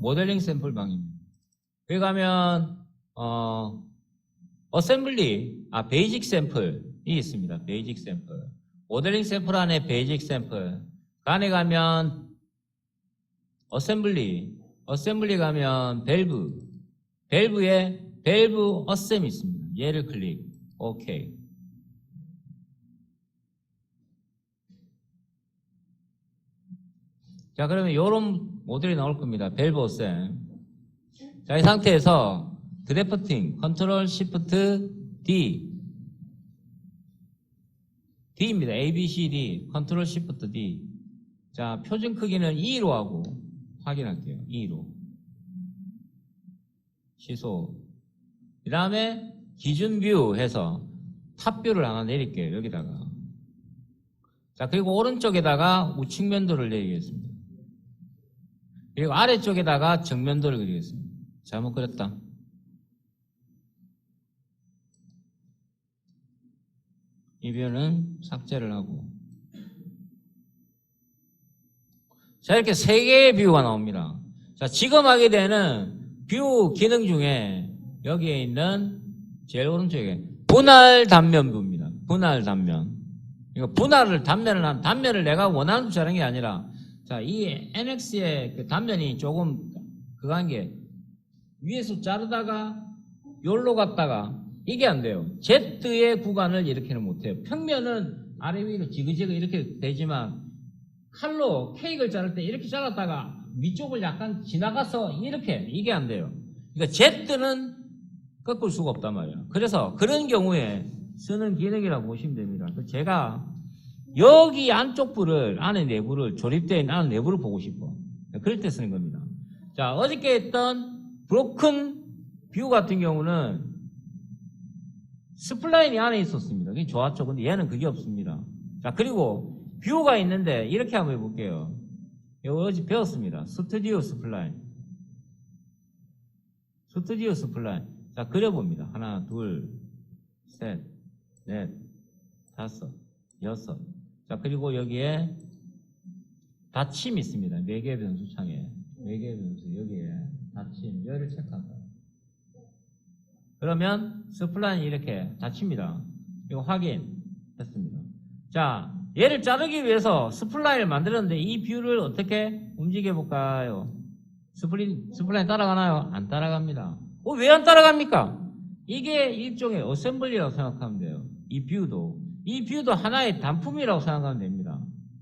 모델링 샘플 방입니다. 여기 가면 어 어셈블리 아 베이직 샘플이 있습니다. 베이직 샘플. 모델링 샘플 안에 베이직 샘플. 그 안에 가면 어셈블리 어셈블리 가면 밸브 밸브에 밸브 어셈이 있습니다. 얘를 클릭. 오케이. 자, 그러면 이런 모델이 나올 겁니다. 밸브 어셈. 자, 이 상태에서 드래프팅, 컨트롤 시프트 D. D입니다. A, B, C, D. 컨트롤 시프트 D. 자, 표준 크기는 2로 하고 확인할게요. 2로. 취소. 그 다음에 기준 뷰 해서 탑뷰를 하나 내릴게요. 여기다가. 자, 그리고 오른쪽에다가 우측 면도를 내리겠습니다. 그리고 아래쪽에다가 정면도를 그리겠습니다. 잘못 그렸다. 이 뷰는 삭제를 하고. 자, 이렇게 세 개의 뷰가 나옵니다. 자, 지금 하게 되는 뷰 기능 중에 여기에 있는 제일 오른쪽에 분할 단면 뷰입니다. 분할 단면. 이거 분할을 단면을 한 단면을 내가 원하는 대로 하는 게 아니라 자, 이 NX의 그 단면이 조금 한게 위에서 자르다가 요로 갔다가 이게 안 돼요. Z의 구간을 이렇게는 못해요. 평면은 아래 위로 지그재그 이렇게 되지만 칼로 케이크를 자를 때 이렇게 잘랐다가 위쪽을 약간 지나가서 이렇게 이게 안 돼요. 그러니까 Z는 꺾을 수가 없단 말이에요. 그래서 그런 경우에 쓰는 기능이라고 보시면 됩니다. 제가 여기 안쪽 부를 안에 내부를 있는 안에 내부를 보고 싶어. 그럴 때 쓰는 겁니다. 자 어저께 했던 브로큰 뷰 같은 경우는 스플라인이 안에 있었습니다. 그게 좋았죠. 근데 얘는 그게 없습니다. 자 그리고 뷰가 있는데 이렇게 한번 해볼게요. 이거 어제 배웠습니다. 스튜디오 스플라인. 스튜디오 스플라인. 자 그려봅니다. 하나, 둘, 셋, 넷, 다섯, 여섯. 자, 그리고 여기에 닫힘 있습니다. 네 개의 변수 창에. 네 개의 변수, 여기에 닫힘. 여기를 체크한다. 그러면 스플라인이 이렇게 닫힙니다. 이거 확인했습니다. 자, 얘를 자르기 위해서 스플라인을 만들었는데 이 뷰를 어떻게 움직여 볼까요? 스플린, 스플라인 따라가나요? 안 따라갑니다. 어, 왜 안 따라갑니까? 이게 일종의 어셈블리라고 생각하면 돼요. 이 뷰도. 이 뷰도 하나의 단품이라고 생각하면 됩니다.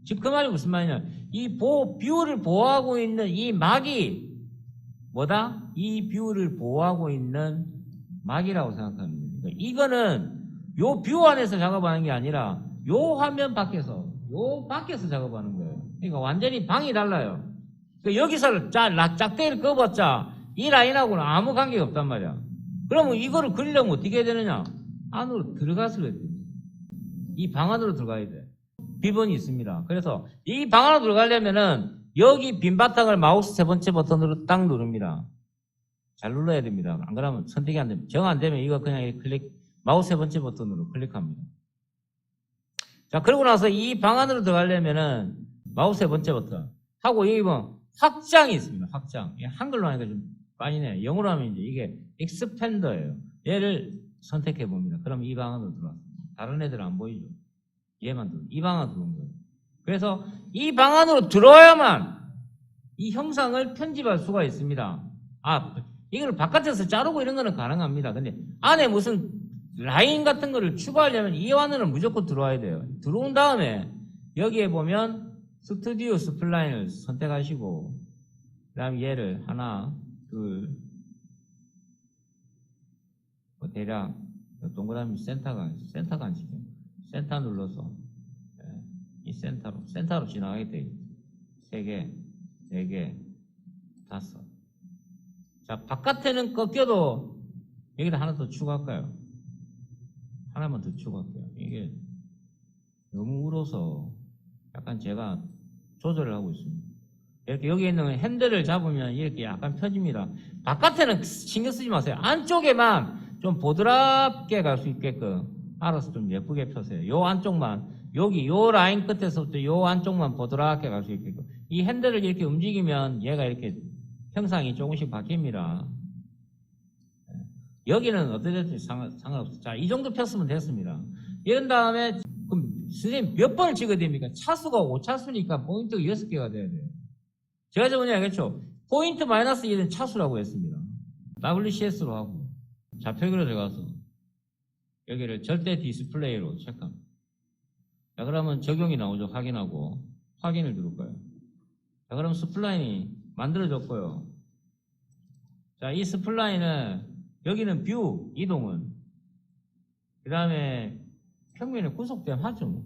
즉, 그 말이 무슨 말이냐. 이 보, 뷰를 보호하고 있는 이 막이 뭐다? 이 뷰를 보호하고 있는 막이라고 생각하면 됩니다. 이거는 요 뷰 안에서 작업하는 게 아니라 요 화면 밖에서, 요 밖에서 작업하는 거예요. 그러니까 완전히 방이 달라요. 그러니까 여기서 짝, 짝대기를 꺼봤자 이 라인하고는 아무 관계가 없단 말이야. 그러면 이거를 그리려면 어떻게 해야 되느냐? 안으로 들어가서 그래야 돼. 이 방 안으로 들어가야 돼. 비번이 있습니다. 그래서 이 방 안으로 들어가려면은 여기 빈 바탕을 마우스 세 번째 버튼으로 딱 누릅니다. 잘 눌러야 됩니다. 안 그러면 선택이 안 됩니다. 정 안 되면 이거 그냥 클릭, 마우스 세 번째 버튼으로 클릭합니다. 자, 그러고 나서 이 방 안으로 들어가려면은 마우스 세 번째 버튼 하고 여기 보면 확장이 있습니다. 확장. 한글로 하니까 좀 빠지네. 영어로 하면 이제 이게 익스펜더예요. 얘를 선택해 봅니다. 그럼 이 방 안으로 들어왔습니다. 다른 애들은 안 보이죠? 얘만 들어. 이 방 안으로 들어온 거예요. 그래서 이 방 안으로 들어와야만 이 형상을 편집할 수가 있습니다. 아, 이걸 바깥에서 자르고 이런 거는 가능합니다. 근데 안에 무슨 라인 같은 거를 추가하려면 이 안으로 무조건 들어와야 돼요. 들어온 다음에 여기에 보면 스튜디오 스플라인을 선택하시고 그 다음에 얘를 하나, 둘, 뭐 대략 동그라미 센터가 센터가 안 지죠. 센터 눌러서 예, 이 센터로 센터로 지나가게 돼. 세 개, 네 개, 다섯. 자 바깥에는 꺾여도 여기다 하나 더 추가할까요? 하나만 더 추가할게요. 이게 너무 울어서 약간 제가 조절을 하고 있습니다. 이렇게 여기 있는 핸들을 잡으면 이렇게 약간 펴집니다. 바깥에는 신경 쓰지 마세요. 안쪽에만 좀 보드랍게 갈 수 있게끔 알아서 좀 예쁘게 펴세요. 요 안쪽만 여기 요 라인 끝에서부터 요 안쪽만 보드랍게 갈 수 있게끔 이 핸들을 이렇게 움직이면 얘가 이렇게 형상이 조금씩 바뀝니다. 예. 여기는 어떻게든지 상관, 상관없어. 자, 이 정도 폈으면 됐습니다. 이런 다음에, 그럼 선생님 몇 번을 찍어야 됩니까? 차수가 5차수니까 포인트가 6개가 돼야 돼요. 제가 저번에 알겠죠? 포인트 마이너스 1은 차수라고 했습니다. WCS로 하고, 좌표기로 들어가서, 여기를 절대 디스플레이로 체크합니다. 자, 그러면 적용이 나오죠. 확인하고, 확인을 누를 거예요. 자, 그럼 스플라인이 만들어졌고요. 자, 이 스플라인은, 여기는 뷰, 이동은, 그 다음에 평면에 구속됨 하죠.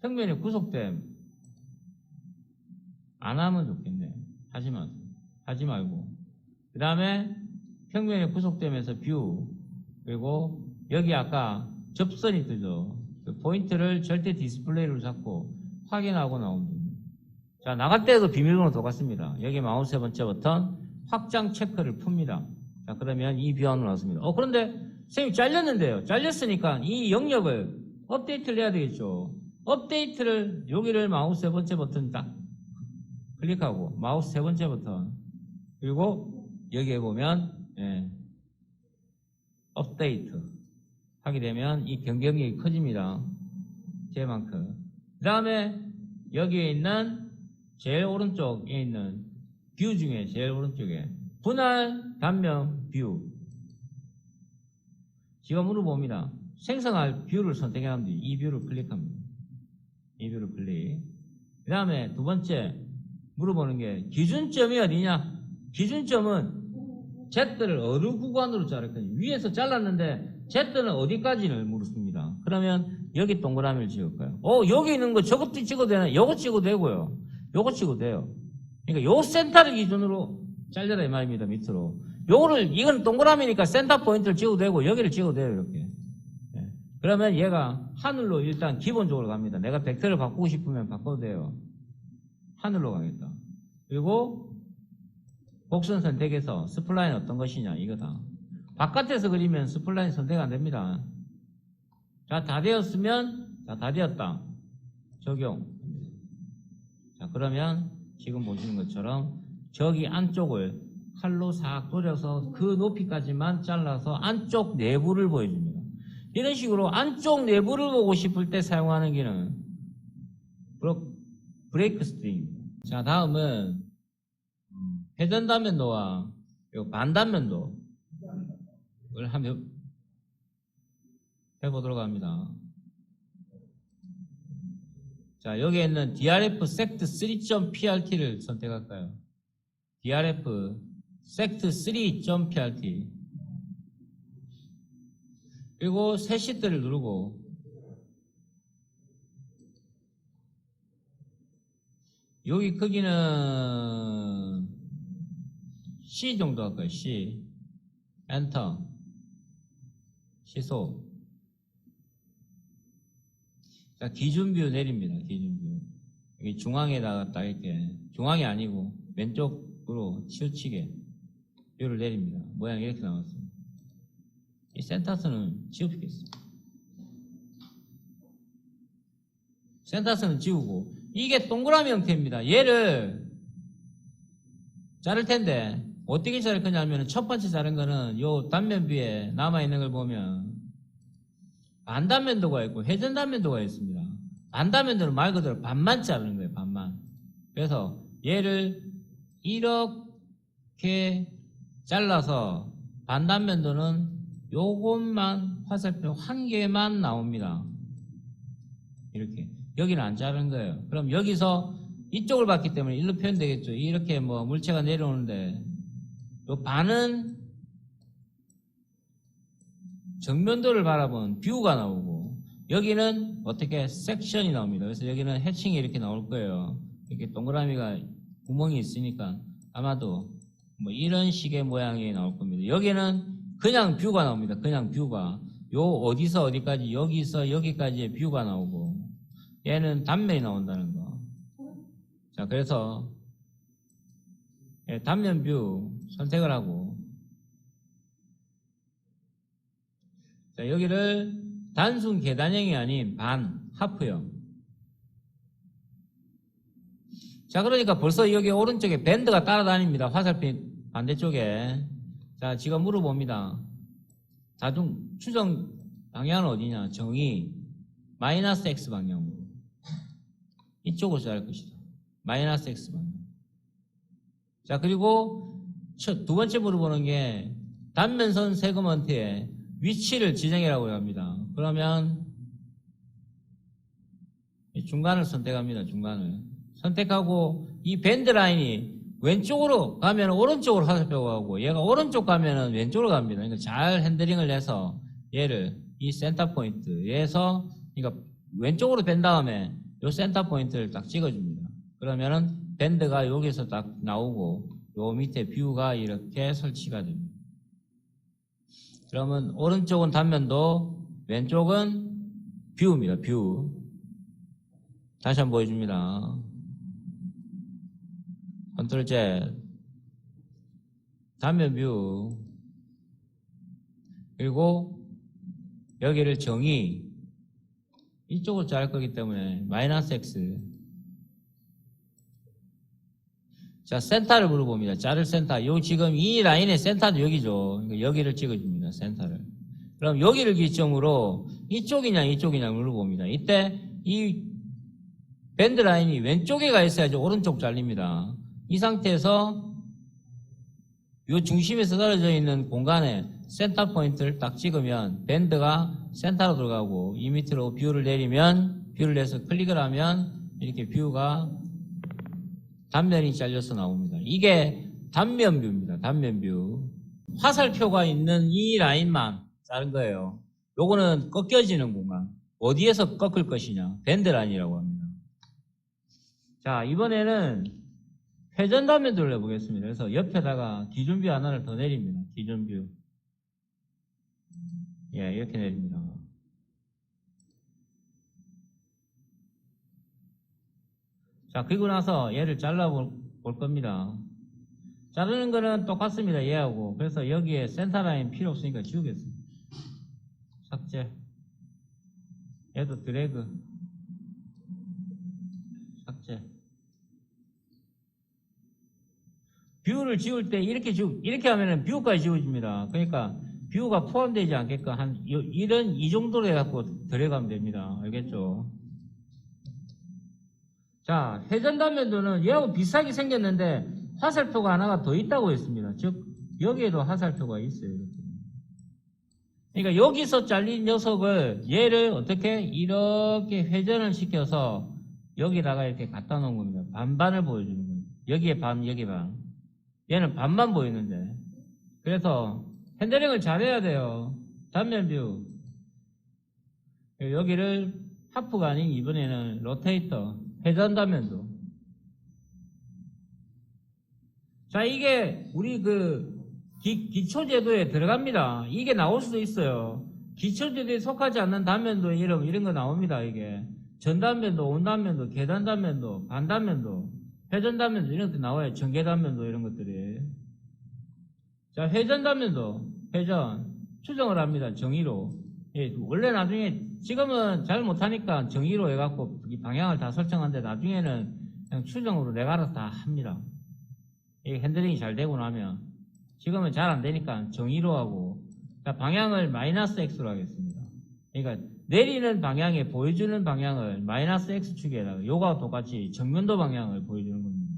평면에 구속됨 안 하면 좋겠네. 하지 마세요. 하지 말고. 그 다음에 평면에 구속되면서 뷰 그리고 여기 아까 접선이 뜨죠. 그 포인트를 절대 디스플레이로 잡고 확인하고 나옵니다. 자 나갈 때도 비밀번호 똑같습니다. 여기 마우스 세 번째 버튼 확장 체크를 풉니다. 자 그러면 이 비환으로 나왔습니다. 어 그런데 선생님 잘렸는데요. 잘렸으니까 이 영역을 업데이트를 해야 되겠죠. 업데이트를 여기를 마우스 세 번째 버튼 딱 클릭하고 마우스 세 번째 버튼 그리고 여기에 보면 예, 업데이트 하게 되면 이 변경력이 커집니다. 제만큼. 그 다음에 여기에 있는 제일 오른쪽에 있는 뷰 중에 제일 오른쪽에 분할 단면 뷰 지가 물어봅니다. 생성할 뷰를 선택해야 합니다. 이 뷰를 클릭합니다. 이 뷰를 클릭. 그 다음에 두 번째 물어보는 게 기준점이 어디냐? 기준점은 Z를 어느 구간으로 자를 거냐? 위에서 잘랐는데 Z는 어디까지를 물었습니다. 그러면 여기 동그라미를 지을까요? 어, 여기 있는 거 저것도 찍어도 되나? 요거 찍어도 되고요. 요거 찍어도 돼요. 그러니까 요 센터를 기준으로 잘려라 이 말입니다. 밑으로. 요거를 이건 동그라미니까 센터 포인트를 찍어도 되고 여기를 찍어도 돼요. 이렇게. 예. 그러면 얘가 하늘로 일단 기본적으로 갑니다. 내가 벡터를 바꾸고 싶으면 바꿔도 돼요. 하늘로 가겠다. 그리고 곡선 선택해서 스플라인 어떤 것이냐 이거다. 바깥에서 그리면 스플라인 선택 안 됩니다. 자, 다 되었으면 자, 다 되었다. 적용. 자, 그러면 지금 보시는 것처럼 저기 안쪽을 칼로 싹 돌려서 그 높이까지만 잘라서 안쪽 내부를 보여줍니다. 이런 식으로 안쪽 내부를 보고 싶을 때 사용하는 기능 브레이크 스트링. 자, 다음은 음, 회전 단면도와 요 반단면도를 한번 해보도록 합니다. 자, 여기에 있는 DRF sect 3.prt 를 선택할까요? DRF sect 3.prt 그리고 새 시트를 누르고 여기 크기는 C 정도 할까요? C 엔터 시소 자 기준뷰 내립니다. 기준뷰 여기 중앙에다가 딱 이렇게 중앙이 아니고 왼쪽으로 치우치게 뷰를 내립니다. 모양이 이렇게 나왔습니다. 이 센터스는 지우겠습니다. 센터스는 지우고 이게 동그라미 형태입니다. 얘를 자를 텐데 어떻게 자를 거냐면 첫 번째 자른 거는 요 단면비에 남아 있는 걸 보면 반단면도가 있고 회전단면도가 있습니다. 반단면도는 말 그대로 반만 자르는 거예요. 반만. 그래서 얘를 이렇게 잘라서 반단면도는 요것만 화살표 한 개만 나옵니다. 이렇게. 여기는 안 자른 거예요. 그럼 여기서 이쪽을 봤기 때문에 일로 표현되겠죠. 이렇게 뭐 물체가 내려오는데 요 반은 정면도를 바라본 뷰가 나오고 여기는 어떻게 섹션이 나옵니다. 그래서 여기는 해칭이 이렇게 나올 거예요. 이렇게 동그라미가 구멍이 있으니까 아마도 뭐 이런 식의 모양이 나올 겁니다. 여기는 그냥 뷰가 나옵니다. 그냥 뷰가 요 어디서 어디까지 여기서 여기까지의 뷰가 나오고 얘는 단면이 나온다는 거. 자 그래서 예, 단면 뷰 선택을 하고 자, 여기를 단순 계단형이 아닌 반, 하프형. 자, 그러니까 벌써 여기 오른쪽에 밴드가 따라다닙니다. 화살표 반대쪽에. 자, 지금 물어봅니다. 자동 추정 방향은 어디냐? 정의 마이너스 x 방향으로. 이쪽으로 자를 것이다. 마이너스 x 방향. 자, 그리고 첫- 두 번째 물어보는 게 단면선 세그먼트의 위치를 지정이라고 합니다. 그러면 이 중간을 선택합니다. 중간을. 선택하고 이 밴드 라인이 왼쪽으로 가면 오른쪽으로 화살표가 가고 얘가 오른쪽 가면 왼쪽으로 갑니다. 그러니까 잘 핸들링을 해서 얘를 이 센터 포인트에서 그러니까 왼쪽으로 뺀 다음에 요 센터 포인트를 딱 찍어줍니다. 그러면은 밴드가 여기서 딱 나오고 요 밑에 뷰가 이렇게 설치가 됩니다. 그러면 오른쪽은 단면도 왼쪽은 뷰입니다. 뷰. 다시 한번 보여줍니다. 컨트롤 Z 단면 뷰 그리고 여기를 정의 이쪽으로 자를 거기 때문에 마이너스 X 자 센터를 물어봅니다. 자를 센터 요 지금 이 라인의 센터도 여기죠. 그러니까 여기를 찍어줍니다. 센터를 그럼 여기를 기점으로 이쪽이냐 이쪽이냐 물어봅니다. 이때 이 밴드 라인이 왼쪽에 가 있어야지 오른쪽 잘립니다. 이 상태에서 이 중심에서 떨어져 있는 공간에 센터 포인트를 딱 찍으면 밴드가 센터로 들어가고 이 밑으로 뷰를 내리면 뷰를 내서 클릭을 하면 이렇게 뷰가 단면이 잘려서 나옵니다. 이게 단면 뷰입니다. 단면 뷰. 화살표가 있는 이 라인만 자른 거예요. 요거는 꺾여지는 공간. 어디에서 꺾을 것이냐? 밴드 라인이라고 합니다. 자, 이번에는 회전 단면 돌려보겠습니다. 그래서 옆에다가 기준뷰 하나를 더 내립니다. 기준뷰. 예, 이렇게 내립니다. 자, 그리고 나서 얘를 잘라볼 볼 겁니다. 자르는 거는 똑같습니다. 얘하고. 그래서 여기에 센터 라인 필요 없으니까 지우겠습니다. 삭제. 얘도 드래그. 삭제. 뷰를 지울 때 이렇게 지우, 이렇게 하면은 뷰까지 지워집니다. 그러니까 뷰가 포함되지 않게끔 한, 요- 이런, 이 정도로 해갖고 들어가면 됩니다. 알겠죠? 자, 회전 단면도는 얘하고 비슷하게 생겼는데 화살표가 하나가 더 있다고 했습니다. 즉, 여기에도 화살표가 있어요. 그러니까 여기서 잘린 녀석을 얘를 어떻게 이렇게 회전을 시켜서 여기다가 이렇게 갖다 놓은 겁니다. 반반을 보여주는 거예요. 여기에 반, 여기 반. 얘는 반만 보이는데. 그래서 핸들링을 잘해야 돼요. 단면 뷰. 여기를 하프가 아닌 이번에는 로테이터, 단면도. 자, 이게 우리 그 기, 기초제도에 들어갑니다. 이게 나올 수도 있어요. 기초제도에 속하지 않는 단면도 이런, 이런 거 나옵니다, 이게. 전단면도, 온단면도, 계단단면도, 반단면도, 회전단면도 이런 것도 나와요. 전개단면도 이런 것들이. 자, 회전단면도, 회전. 추정을 합니다. 정의로. 예, 원래 나중에, 지금은 잘 못하니까 정의로 해갖고 이 방향을 다 설정하는데 나중에는 그냥 추정으로 내가 알아서 다 합니다. 이 핸들링이 잘 되고 나면 지금은 잘 안 되니까 정의로 하고 자, 방향을 마이너스 X로 하겠습니다. 그러니까 내리는 방향에 보여주는 방향을 마이너스 X축에다가 요거와 똑같이 정면도 방향을 보여주는 겁니다.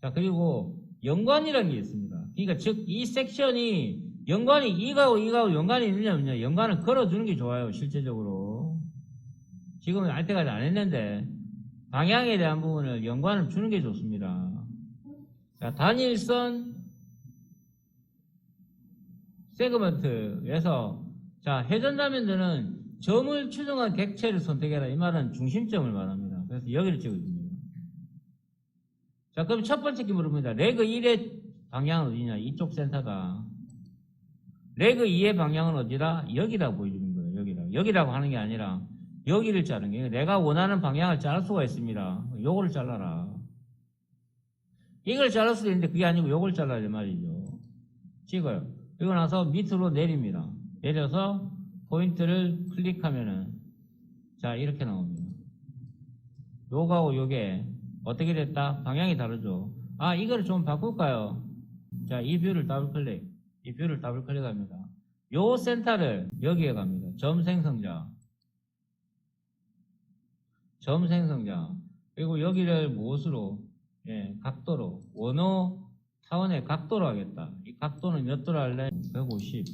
자 그리고 연관이라는 게 있습니다. 그러니까 즉 이 섹션이 연관이 이가고 이가고 연관이 있느냐면요. 연관을 걸어주는 게 좋아요. 실제적으로. 지금은 알 때까지 안 했는데 방향에 대한 부분을 연관을 주는 게 좋습니다. 자, 단일선 세그먼트에서 자, 회전단면들은 점을 추정한 객체를 선택해라. 이 말은 중심점을 말합니다. 그래서 여기를 찍어줍니다. 자, 그럼 첫 번째 게 물어봅니다. 레그 1의 방향은 어디냐? 이쪽 센터다. 레그 2의 방향은 어디다? 여기다 보여주는 거예요. 여기다. 여기라고 하는 게 아니라 여기를 자르는 거예요. 내가 원하는 방향을 자를 수가 있습니다. 요거를 잘라라. 이걸 자를 수도 있는데 그게 아니고 요걸 잘라야 될 말이죠. 찍어요. 그리고 나서 밑으로 내립니다. 내려서 포인트를 클릭하면은 자 이렇게 나옵니다. 요거하고 요게 어떻게 됐다? 방향이 다르죠. 아, 이거를 좀 바꿀까요? 자, 이 뷰를 더블 클릭. 이 뷰를 더블 클릭합니다. 요 센터를 여기에 갑니다. 점 생성자. 점 생성자. 그리고 여기를 무엇으로? 예, 각도로. 원호 타원의 각도로 하겠다. 이 각도는 몇 도로 할래? 150.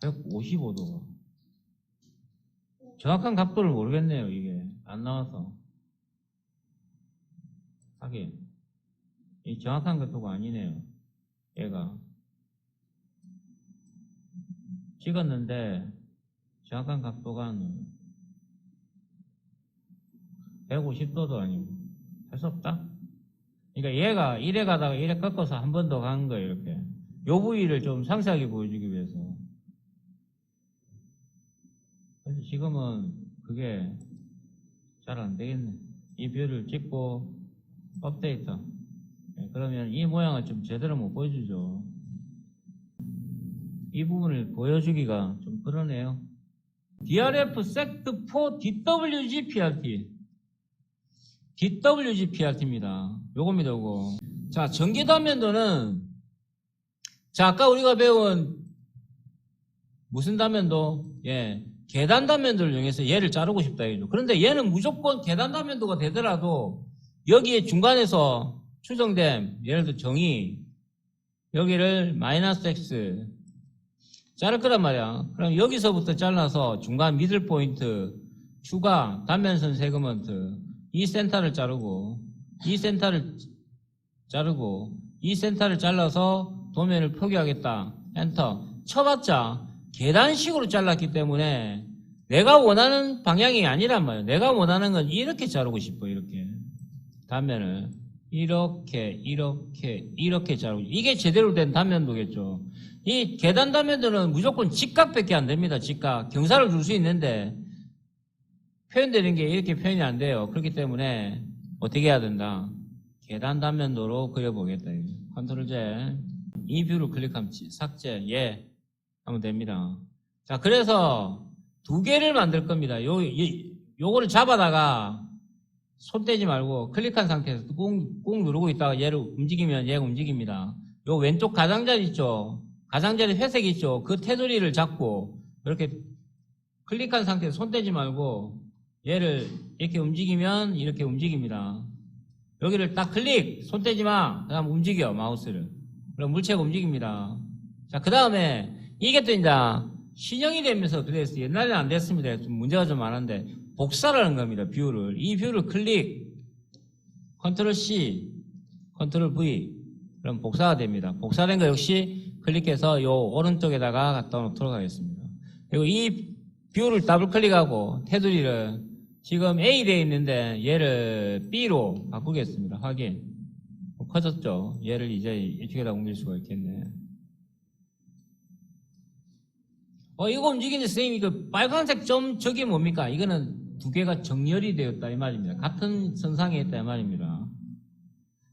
155도가. 정확한 각도를 모르겠네요, 이게. 안 나와서. 하긴. 이 정확한 각도가 아니네요. 얘가. 찍었는데, 정확한 각도가 150도도 아니고. 할 수 없다? 그러니까 얘가 이래 가다가 이래 꺾어서 한 번더 가는 거예요, 이렇게. 요 부위를 좀 상세하게 보여주기 위해서. 그래서 지금은 그게 잘 안 되겠네. 이 뷰를 찍고 업데이트. 예, 그러면 이 모양을 좀 제대로 못 보여주죠. 이 부분을 보여주기가 좀 그러네요. DRF SECT 4 DWG PRT. DWG PRT입니다. 요겁니다, 요거. 자, 전기 단면도는 자, 아까 우리가 배운 무슨 단면도? 예. 계단 단면도를 이용해서 얘를 자르고 싶다 이거죠. 그런데 얘는 무조건 계단 단면도가 되더라도 여기에 중간에서 추정된 예를 들어 정의 여기를 마이너스 x 자를 거란 말이야. 그럼 여기서부터 잘라서 중간 미들 포인트 추가 단면선 세그먼트 이 센터를 자르고 이 센터를 자르고 이 센터를 잘라서 도면을 표기하겠다. 엔터. 쳐봤자 계단식으로 잘랐기 때문에 내가 원하는 방향이 아니란 말이에요. 내가 원하는 건 이렇게 자르고 싶어. 이렇게. 단면을 이렇게 이렇게 이렇게 자르고 이게 제대로 된 단면도겠죠. 이 계단 단면도는 무조건 직각밖에 안 됩니다. 직각. 경사를 줄 수 있는데 표현되는 게 이렇게 표현이 안 돼요. 그렇기 때문에 어떻게 해야 된다? 계단 단면도로 그려보겠다. 컨트롤 Z. 이 뷰를 클릭하면 지- 삭제. 예. 하면 됩니다. 자, 그래서 두 개를 만들 겁니다. 요, 이- 요거를 잡아다가 손 떼지 말고 클릭한 상태에서 꾹, 꾹 누르고 있다가 얘를 움직이면 얘가 움직입니다. 요 왼쪽 가장자리 있죠? 가장자리 회색 있죠? 그 테두리를 잡고 이렇게 클릭한 상태에서 손 떼지 말고 얘를 이렇게 움직이면 이렇게 움직입니다. 여기를 딱 클릭! 손 떼지 마! 그 다음 움직여, 마우스를. 그럼 물체가 움직입니다. 자, 그 다음에 이게 또 이제 신형이 되면서 그랬어요. 옛날에는 안 됐습니다. 좀 문제가 좀 많은데 복사를 하는 겁니다. 뷰를. 이 뷰를 클릭, 컨트롤 C, 컨트롤 V. 그럼 복사가 됩니다. 복사된 거 역시 클릭해서 요 오른쪽에다가 갖다 놓도록 하겠습니다. 그리고 이 뷰를 더블 클릭하고 테두리를 지금 A 되어 있는데 얘를 B로 바꾸겠습니다. 확인. 커졌죠? 얘를 이제 이쪽에다 옮길 수가 있겠네. 어, 이거 움직이는 선생님이 그 빨간색 점 저게 뭡니까? 이거는 두 개가 정렬이 되었다 이 말입니다. 같은 선상에 있다 이 말입니다.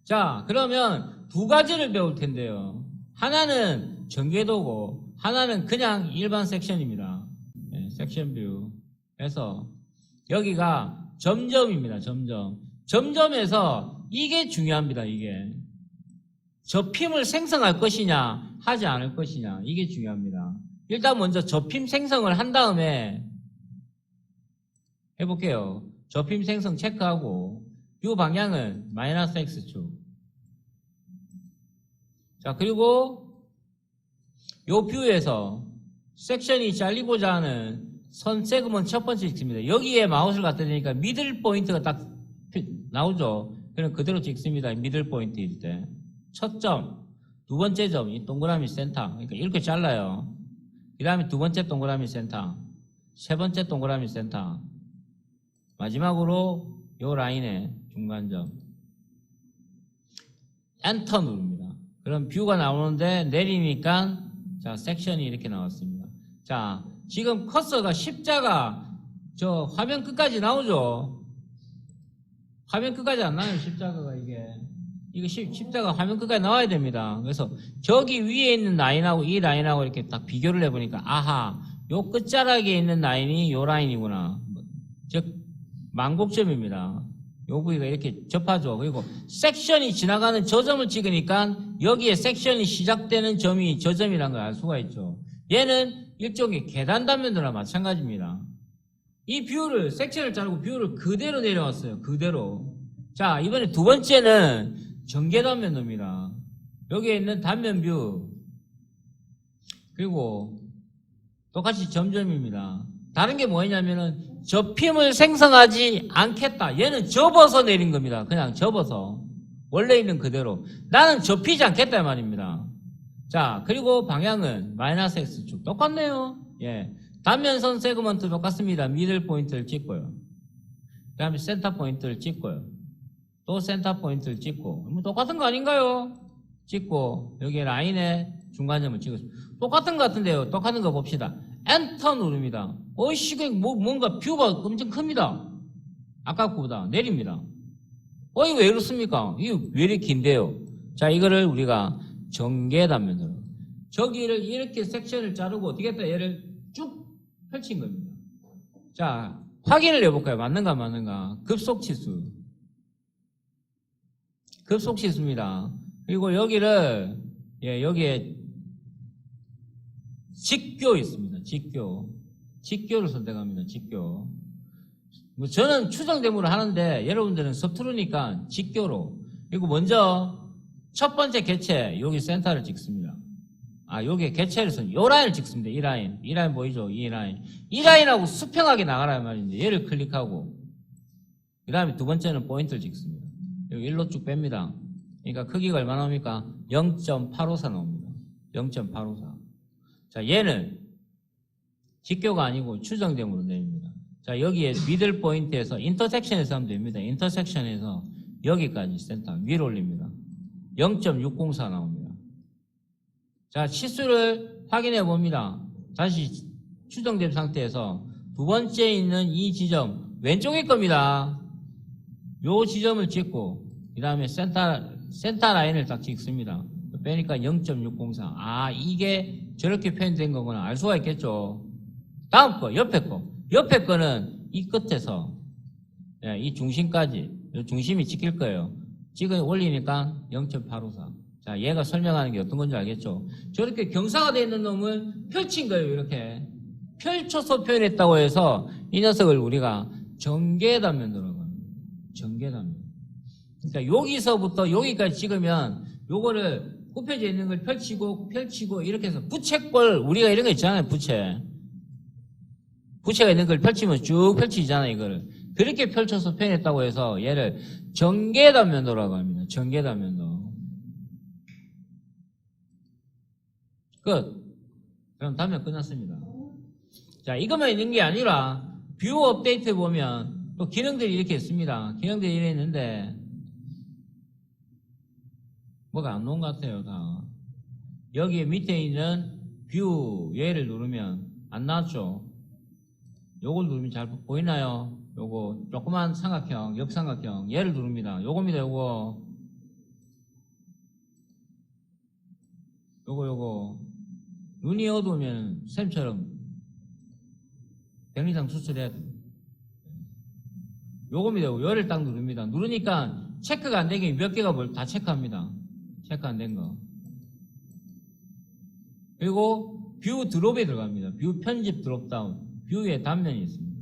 자, 그러면 두 가지를 배울 텐데요. 하나는 전개도고 하나는 그냥 일반 섹션입니다. 네, 섹션 뷰. 그래서 여기가 점점입니다. 점점. 점점에서 이게 중요합니다. 이게 접힘을 생성할 것이냐 하지 않을 것이냐 이게 중요합니다. 일단 먼저 접힘 생성을 한 다음에 해볼게요. 접힘 생성 체크하고 이 방향은 마이너스 x축. 자 그리고 요 뷰에서 섹션이 잘리고자 하는 선 세그먼트 첫 번째 찍습니다. 여기에 마우스를 갖다 대니까 미들 포인트가 딱 피- 나오죠. 그럼 그대로 찍습니다. 미들 포인트일 때. 첫 점, 두 번째 점, 이 동그라미 센터. 그러니까 이렇게 잘라요. 그 다음에 두 번째 동그라미 센터, 세 번째 동그라미 센터, 마지막으로 요 라인의 중간점. 엔터 누릅니다. 그럼 뷰가 나오는데 내리니까 자 섹션이 이렇게 나왔습니다. 자 지금 커서가 십자가 저 화면 끝까지 나오죠. 화면 끝까지 안 나와요 십자가가 이게 이거 십, 십자가 화면 끝까지 나와야 됩니다. 그래서 저기 위에 있는 라인하고 이 라인하고 이렇게 딱 비교를 해보니까 아하 요 끝자락에 있는 라인이 요 라인이구나. 즉 망곡점입니다. 요 부위가 이렇게 접하죠. 그리고 섹션이 지나가는 저 점을 찍으니까 여기에 섹션이 시작되는 점이 저 점이라는 걸 알 수가 있죠. 얘는 일종의 계단 단면도나 마찬가지입니다. 이 뷰를 섹션을 자르고 뷰를 그대로 내려왔어요. 그대로. 자 이번에 두 번째는 전개 단면도입니다. 여기에 있는 단면 뷰 그리고 똑같이 점점입니다. 다른 게 뭐냐면은 접힘을 생성하지 않겠다. 얘는 접어서 내린 겁니다. 그냥 접어서 원래 있는 그대로 나는 접히지 않겠다 이 말입니다. 자 그리고 방향은 마이너스 x축 똑같네요. 예, 단면선 세그먼트 똑같습니다. 미들 포인트를 찍고요. 그 다음에 센터 포인트를 찍고요. 또 센터 포인트를 찍고 뭐 똑같은 거 아닌가요? 찍고 여기 라인에 중간점을 찍었습니다. 똑같은 거 같은데요. 똑같은 거 봅시다. 엔터 누릅니다. 어이씨, 그 뭐, 뭔가 뷰가 엄청 큽니다. 아까 거보다 내립니다. 어이, 왜 이렇습니까? 이거 왜 이렇게 긴데요? 자, 이거를 우리가 전개 단면으로. 저기를 이렇게 섹션을 자르고 어떻게 했다? 얘를 쭉 펼친 겁니다. 자, 확인을 해볼까요? 맞는가, 맞는가? 급속치수. 급속치수입니다. 그리고 여기를, 예, 여기에 직교 있습니다. 직교. 직교를 선택합니다. 직교. 뭐 저는 추정대문을 하는데 여러분들은 서투르니까 직교로. 그리고 먼저 첫 번째 개체 여기 센터를 찍습니다. 아, 여기에 개체를 선, 요 라인을 찍습니다. 이 라인. 이 라인 보이죠? 이 라인. 이 라인하고 수평하게 나가라 말인데 얘를 클릭하고 그 다음에 두 번째는 포인트를 찍습니다. 여기 일로 쭉 뺍니다. 그러니까 크기가 얼마나 나옵니까? 0.854 나옵니다. 0.854. 자, 얘는 직교가 아니고 추정됨으로 내립니다. 자, 여기에 미들 포인트에서 인터섹션에서 하면 됩니다. 인터섹션에서 여기까지 센터 위로 올립니다. 0.604 나옵니다. 자, 치수를 확인해 봅니다. 다시 추정된 상태에서 두 번째 있는 이 지점 왼쪽일 겁니다. 요 지점을 찍고 그 다음에 센터 센터 라인을 딱 찍습니다. 빼니까 0.604. 아 이게 저렇게 표현된 거구나 알 수가 있겠죠. 다음 거 옆에 거 옆에 거는 이 끝에서 예, 이 중심까지 이 중심이 찍힐 거예요. 찍어 올리니까 0.854. 자 얘가 설명하는 게 어떤 건지 알겠죠? 저렇게 경사가 되어 있는 놈을 펼친 거예요. 이렇게 펼쳐서 표현했다고 해서 이 녀석을 우리가 전개단면으로 합니다. 전개단면. 그러니까 여기서부터 여기까지 찍으면 요거를 굽혀져 있는 걸 펼치고 펼치고 이렇게 해서 부채꼴 우리가 이런 거 있잖아요 부채. 부채가 있는 걸 펼치면 쭉 펼치잖아요 이거를. 그렇게 펼쳐서 표현했다고 해서 얘를 전개단면도라고 합니다. 전개단면도. 끝. 그럼 단면 끝났습니다. 자 이것만 있는 게 아니라 뷰 업데이트 보면 또 기능들이 이렇게 있습니다. 기능들이 이렇게 있는데 뭐가 안 나온 것 같아요, 다. 여기 밑에 있는 뷰 얘를 누르면 안 나왔죠? 요걸 누르면 잘 보- 보이나요? 요거 조그만 삼각형, 역삼각형 얘를 누릅니다. 요겁니다, 요거. 요거 요거 눈이 어두우면 쌤처럼 백리장 수술해야 돼요. 요겁니다. 요거. 요를 딱 누릅니다. 누르니까 체크가 안 되게 몇 개가 뭘 다 체크합니다. 체크 안 된 거. 그리고 뷰 드롭에 들어갑니다. 뷰 편집 드롭 다운. 뷰에 단면이 있습니다.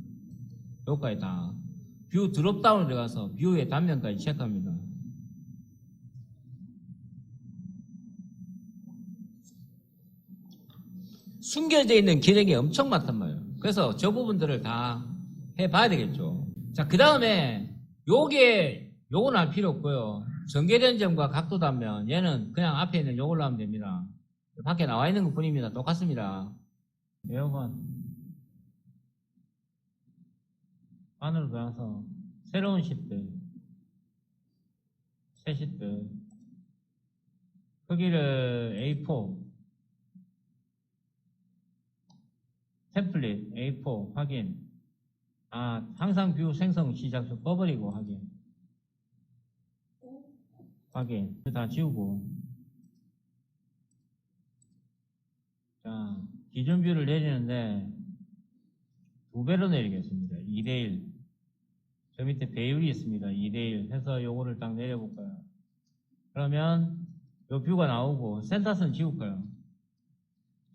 요까지 다. 뷰 드롭 다운에 들어가서 뷰의 단면까지 체크합니다. 숨겨져 있는 기능이 엄청 많단 말이에요. 그래서 저 부분들을 다 해봐야 되겠죠. 자, 그 다음에 요게, 요건 알 필요 없고요. 전개된 점과 각도 단면, 얘는 그냥 앞에 있는 요걸로 하면 됩니다. 밖에 나와 있는 것 뿐입니다. 똑같습니다. 요건 안으로 들어가서 새로운 시트, 새 시트, 크기를 A4, 템플릿 A4 확인. 아, 항상 뷰 생성 시작표 꺼버리고 확인. 확인. 다 지우고. 자, 기존 뷰를 내리는데 두 배로 내리겠습니다. 2대1. 저 밑에 배율이 있습니다. 2대1 해서 요거를 딱 내려볼까요? 그러면 요 뷰가 나오고 센터선 지울까요?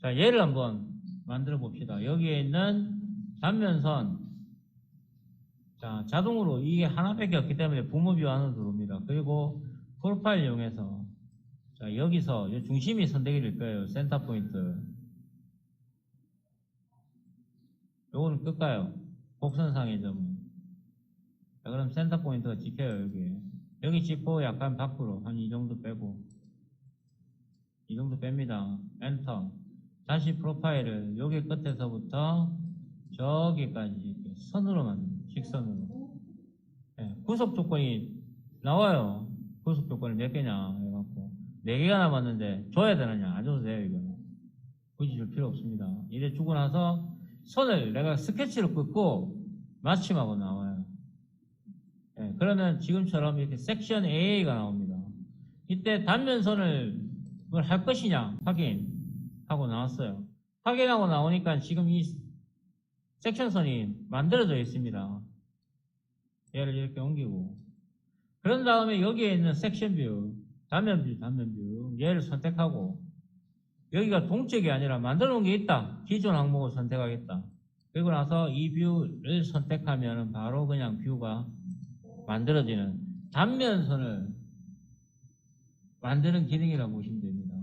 자, 얘를 한번 만들어 봅시다. 여기에 있는 단면선 자, 자동으로 이게 하나밖에 없기 때문에 부모뷰 안으로 들어옵니다. 그리고 프로파일 이용해서 자, 여기서 요 중심이 선택이 될 거예요. 센터 포인트. 요거는 끌까요? 곡선상의 점은. 자, 그럼 센터 포인트가 찍혀요, 여기. 여기 찍고 약간 밖으로 한 이 정도 빼고. 이 정도 뺍니다. 엔터. 다시 프로파일을 여기 끝에서부터 저기까지 이렇게 선으로만, 직선으로. 예, 구속 조건이 나와요. 구속 조건이 몇 개냐 해갖고. 네 개가 남았는데 줘야 되느냐? 안 줘도 돼요, 이거는. 굳이 줄 필요 없습니다. 이래 주고 나서 선을 내가 스케치로 긋고 마침하고 나와요. 예, 그러면 지금처럼 이렇게 섹션 AA가 나옵니다. 이때 단면선을 뭘할 것이냐 확인하고 나왔어요. 확인하고 나오니까 지금 이 섹션선이 만들어져 있습니다. 얘를 이렇게 옮기고 그런 다음에 여기에 있는 섹션 뷰, 단면 뷰, 단면 뷰 얘를 선택하고 여기가 동적이 아니라 만들어 놓은 게 있다. 기존 항목을 선택하겠다. 그리고 나서 이 뷰를 선택하면 바로 그냥 뷰가 만들어지는 단면선을 만드는 기능이라고 보시면 됩니다.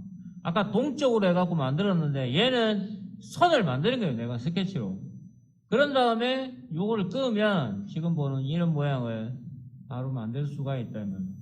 아까 동적으로 해갖고 만들었는데 얘는 선을 만드는 거예요. 내가 스케치로. 그런 다음에 요거를 끄면 지금 보는 이런 모양을 바로 만들 수가 있다면